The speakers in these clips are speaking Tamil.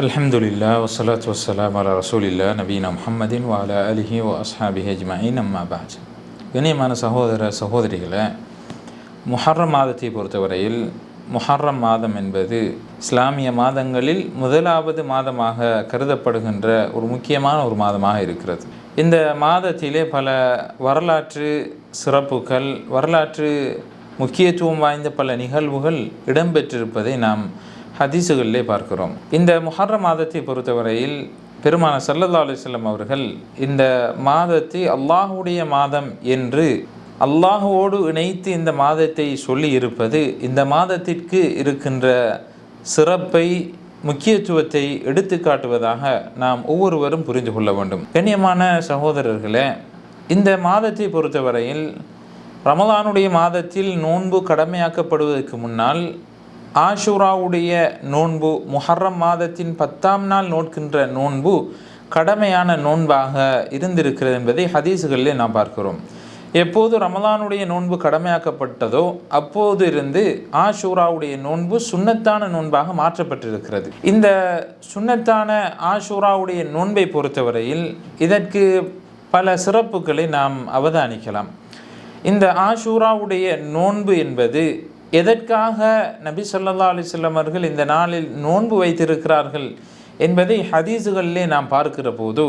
அலமதுல்லா வசலாத் வசலாம் அலா ரசூலில்லா நபீனா முஹம்மதின் வாலா அலிஹி ஓ அஸ்ஹாபி ஹெஜ்மாயின் அம்மா பாஜ் கண்ணியமான சகோதர சகோதரிகளை முஹர்ரம் மாதத்தை பொறுத்தவரையில் முஹர்ரம் மாதம் என்பது இஸ்லாமிய மாதங்களில் முதலாவது மாதமாக கருதப்படுகின்ற ஒரு முக்கியமான ஒரு மாதமாக இருக்கிறது. இந்த மாதத்திலே பல வரலாற்று சிறப்புகள் வரலாற்று முக்கியத்துவம் வாய்ந்த பல நிகழ்வுகள் இடம்பெற்றிருப்பதை நாம் ஹதீஸுகளிலே பார்க்கிறோம். இந்த முஹர்ர மாதத்தை பொறுத்தவரையில் பெருமான சல்லல்லா அலிஸ்லம் அவர்கள் இந்த மாதத்தை அல்லாஹுடைய மாதம் என்று அல்லாஹுவோடு இணைத்து இந்த மாதத்தை சொல்லி இருப்பது இந்த மாதத்திற்கு இருக்கின்ற சிறப்பை முக்கியத்துவத்தை எடுத்து காட்டுவதாக நாம் ஒவ்வொருவரும் புரிந்து கொள்ள வேண்டும். கண்ணியமான சகோதரர்களே இந்த மாதத்தை பொறுத்தவரையில் ரமதானுடைய மாதத்தில் நோன்பு கடமையாக்கப்படுவதற்கு முன்னால் ஆஷுராவுடைய நோன்பு முஹர்ரம் மாதத்தின் பத்தாம் நாள் நோட்கின்ற நோன்பு கடமையான நோன்பாக இருந்திருக்கிறது என்பதை ஹதீஸுகளில் நாம் பார்க்கிறோம். எப்போது ரமலானுடைய நோன்பு கடமையாக்கப்பட்டதோ அப்போது இருந்து ஆஷூராவுடைய நோன்பு சுண்ணத்தான நோன்பாக மாற்றப்பட்டிருக்கிறது. இந்த சுண்ணத்தான ஆஷூராவுடைய நோன்பை பொறுத்தவரையில் இதற்கு பல சிறப்புகளை நாம் அவதானிக்கலாம். இந்த ஆஷூராவுடைய நோன்பு என்பது எதற்காக நபி சொல்லல்லா அலிஸ்லம் அவர்கள் இந்த நாளில் நோன்பு வைத்திருக்கிறார்கள் என்பதை ஹதீஸுகளிலே நாம் பார்க்கிற போது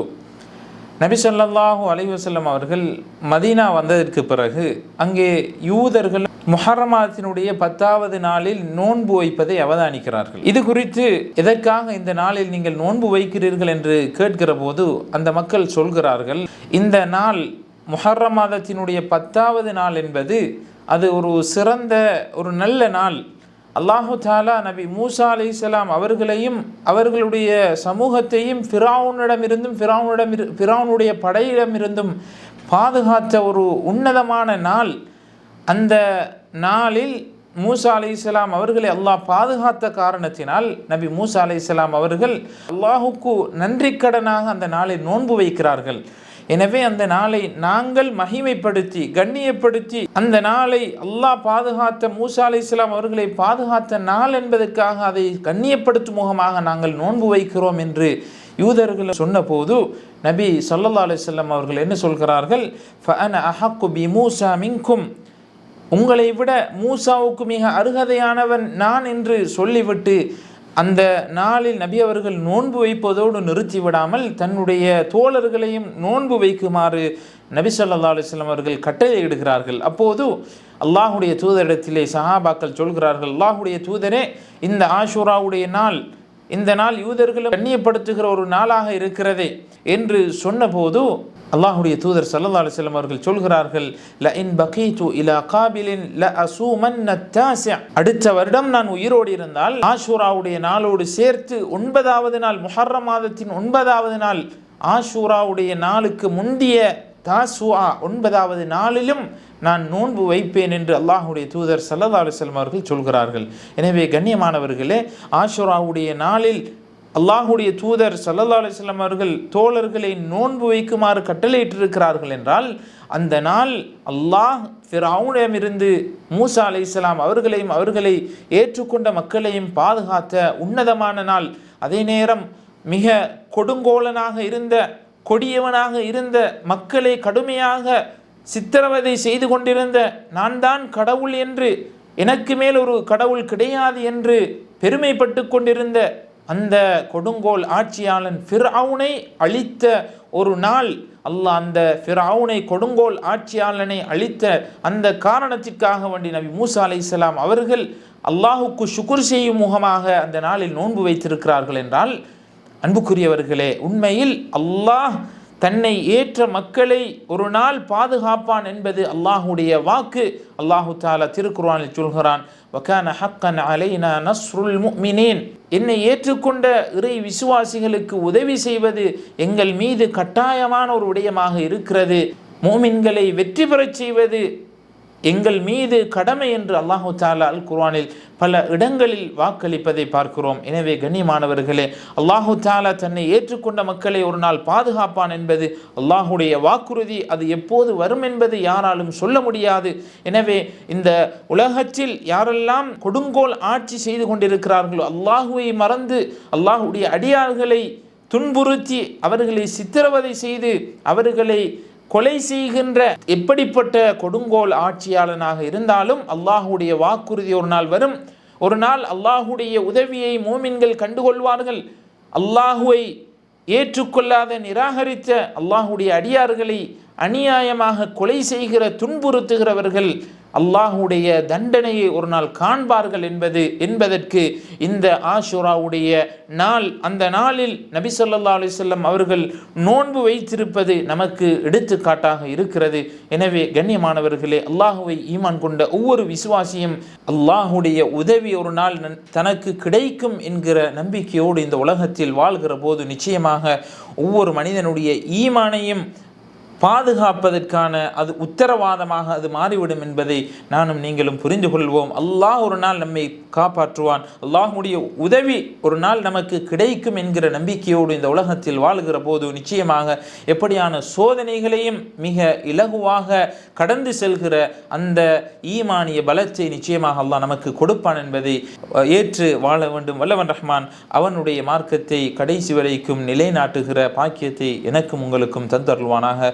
நபி சொல்லாஹு அலைவசல்லம் அவர்கள் மதீனா வந்ததற்கு பிறகு அங்கே யூதர்கள் முஹரமாத்தினுடைய பத்தாவது நாளில் நோன்பு வைப்பதை அவதானிக்கிறார்கள். இது குறித்து எதற்காக இந்த நாளில் நீங்கள் நோன்பு வைக்கிறீர்கள் என்று கேட்கிற போது அந்த மக்கள் சொல்கிறார்கள் இந்த நாள் முஹர்ர மாதத்தினுடைய பத்தாவது நாள் என்பது அது ஒரு சிறந்த ஒரு நல்ல நாள். அல்லாஹு தாலா நபி மூசா அலி இஸ்லாம் அவர்களையும் அவர்களுடைய சமூகத்தையும் ஃபிராவுனிடமிருந்தும் ஃபிராவுனிடம் ஃபிராவுனுடைய படையிடமிருந்தும் பாதுகாத்த ஒரு உன்னதமான நாள். அந்த நாளில் மூசா அலி இஸ்லாம் அவர்களை அல்லாஹ் பாதுகாத்த காரணத்தினால் நபி மூசா அலி இஸ்லாம் அவர்கள் அல்லாஹுக்கு நன்றிக்கடனாக அந்த நாளை நோன்பு வைக்கிறார்கள். எனவே அந்த நாளை நாங்கள் மகிமைப்படுத்தி கண்ணியப்படுத்தி அந்த நாளை அல்லாஹ் பாதுகாத்த மூசா அலி இஸ்லாம் அவர்களை பாதுகாத்த நாள் என்பதற்காக அதை கண்ணியப்படுத்தும் முகமாக நாங்கள் நோன்பு வைக்கிறோம் என்று யூதர்கள் சொன்னபோது நபி சொல்லல்லா அலிஸ்லாம் அவர்கள் என்ன சொல்கிறார்கள்? ஃபஅன அஹக்கு பி மூசா மின்கும். உங்களை விட மூசாவுக்கு மிக அருகதையானவன் நான் என்று சொல்லிவிட்டு அந்த நாளில் நபி அவர்கள் நோன்பு வைப்பதோடு நிறுத்தி விடாமல் தன்னுடைய தோழர்களையும் நோன்பு வைக்குமாறு நபி சொல்லா அலுவலம் அவர்கள் கட்டளை இடுகிறார்கள் அப்போது அல்லாஹுடைய தூதரிடத்திலே சஹாபாக்கள் சொல்கிறார்கள் அல்லாஹுடைய தூதரே இந்த ஆஷூராவுடைய நாள் இந்த நாள் யூதர்களும் கண்ணியப்படுத்துகிற ஒரு நாளாக இருக்கிறதே என்று சொன்னபோது அல்லாஹுடைய தூதர் சல்லா அலிஸ்லம் அவர்கள் சொல்கிறார்கள் ல இன் பகீது இலா காபிலின் ல அசூமன் அடுத்த வருடம் நான் உயிரோடு இருந்தால் ஆஷூராவுடைய நாளோடு சேர்த்து ஒன்பதாவது நாள் முஹர்ர மாதத்தின் ஒன்பதாவது நாள் ஆஷூராவுடைய நாளுக்கு முந்திய தாசுவா ஒன்பதாவது நாளிலும் நான் நோன்பு வைப்பேன் என்று அல்லாஹுடைய தூதர் சல்லா அலுவலம் அவர்கள் சொல்கிறார்கள். எனவே கண்ணியமானவர்களே ஆஷுராவுடைய நாளில் அல்லாஹுடைய தூதர் சல்லல்லா அலிஸ்லாம் அவர்கள் தோழர்களை நோன்பு வைக்குமாறு கட்டளையிட்டிருக்கிறார்கள் என்றால் அந்த நாள் அல்லாஹ் ஃபிரவுனிடமிருந்து மூசா அலி இஸ்லாம் அவர்களையும் அவர்களை ஏற்றுக்கொண்ட மக்களையும் பாதுகாத்த உன்னதமான நாள். அதே நேரம் மிக கொடுங்கோலனாக இருந்த கொடியவனாக இருந்த மக்களை கடுமையாக சித்திரவதை செய்து கொண்டிருந்த நான் தான் கடவுள் என்று எனக்கு மேல் ஒரு கடவுள் கிடையாது என்று பெருமைப்பட்டு கொண்டிருந்த அந்த கொடுங்கோல் ஆட்சியாளன் ஃபிர்அவுனை அழித்த ஒரு நாள் அல்லாஹ் அந்த ஃபிர்அவுனை கொடுங்கோல் ஆட்சியாளனை அழித்த அந்த காரணத்திற்காக வேண்டி நபி மூசா அலை இஸ்லாம் அவர்கள் அல்லாஹுக்கு சுக்குர் செய்யும் முகமாக அந்த நாளில் நோன்பு வைத்திருக்கிறார்கள் என்றால் அன்புக்குரியவர்களே உண்மையில் அல்லாஹ் தன்னை ஏற்ற மக்களை ஒரு நாள் பாதுகாப்பான் என்பது அல்லாஹுடைய வாக்கு. அல்லாஹு தாலா திருக்குறானில் சொல்கிறான் வக்கான ஹக்கன் அலைனா நஸ்ருல் முக்மினேன் என்னை ஏற்றுக்கொண்ட இறை விசுவாசிகளுக்கு உதவி செய்வது எங்கள் மீது கட்டாயமான ஒரு விடயமாக இருக்கிறது. மோமின்களை வெற்றி பெறச் செய்வது எங்கள் மீது கடமை என்று அல்லாஹு தாலா அல் குர்ஆனில் பல இடங்களில் வாக்களிப்பதை பார்க்கிறோம். எனவே கண்ணியமானவர்களே அல்லாஹு தாலா தன்னை ஏற்றுக்கொண்ட மக்களை ஒரு நாள் பாதுகாப்பான் என்பது அல்லாஹுடைய வாக்குறுதி. அது எப்போது வரும் என்பது யாராலும் சொல்ல முடியாது. எனவே இந்த உலகத்தில் யாரெல்லாம் கொடுங்கோல் ஆட்சி செய்து கொண்டிருக்கிறார்களோ அல்லாஹுவை மறந்து அல்லாஹுடைய அடியார்களை துன்புறுத்தி அவர்களை சித்திரவதை செய்து அவர்களை கொலை செய்கின்ற எப்படிப்பட்ட கொடுங்கோல் ஆட்சியாளனாக இருந்தாலும் அல்லாஹுடைய வாக்குறுதி ஒரு நாள் வரும். ஒரு நாள் அல்லாஹுடைய உதவியை மூமின்கள் கண்டுகொள்வார்கள். அல்லாஹுவை ஏற்றுக்கொள்ளாத நிராகரித்த அல்லாஹுடைய அடியார்களை அநியாயமாக கொலை செய்கிற துன்புறுத்துகிறவர்கள் அல்லாஹுடைய தண்டனையை ஒரு நாள் காண்பார்கள் என்பது என்பதற்கு இந்த ஆஷுராவுடைய நாள் அந்த நாளில் நபி சொல்லா அலிசல்லம் அவர்கள் நோன்பு வைத்திருப்பது நமக்கு எடுத்துக்காட்டாக இருக்கிறது. எனவே கண்ணியமானவர்களே அல்லாஹுவை ஈமான் கொண்ட ஒவ்வொரு விசுவாசியும் அல்லாஹுடைய உதவி ஒரு நாள் தனக்கு கிடைக்கும் என்கிற நம்பிக்கையோடு இந்த உலகத்தில் வாழ்கிற போது நிச்சயமாக ஒவ்வொரு மனிதனுடைய ஈமானையும் பாதுகாப்பதற்கான அது உத்தரவாதமாக அது மாறிவிடும் என்பதை நானும் நீங்களும் புரிந்து கொள்வோம். அல்லாஹ் ஒரு நாள் நம்மை காப்பாற்றுவான். அல்லாஹுடைய உதவி ஒரு நாள் நமக்கு கிடைக்கும் என்கிற நம்பிக்கையோடு இந்த உலகத்தில் வாழ்கிற போது நிச்சயமாக எப்படியான சோதனைகளையும் மிக இலகுவாக கடந்து செல்கிற அந்த ஈமானிய பலத்தை நிச்சயமாக அல்லாஹ் நமக்கு கொடுப்பான் என்பதை ஏற்று வாழ வேண்டும். வல்லவன் ரஹ்மான் அவனுடைய மார்க்கத்தை கடைசி வரைக்கும் நிலைநாட்டுகிற பாக்கியத்தை எனக்கும் உங்களுக்கும் தந்தருள்வானாக.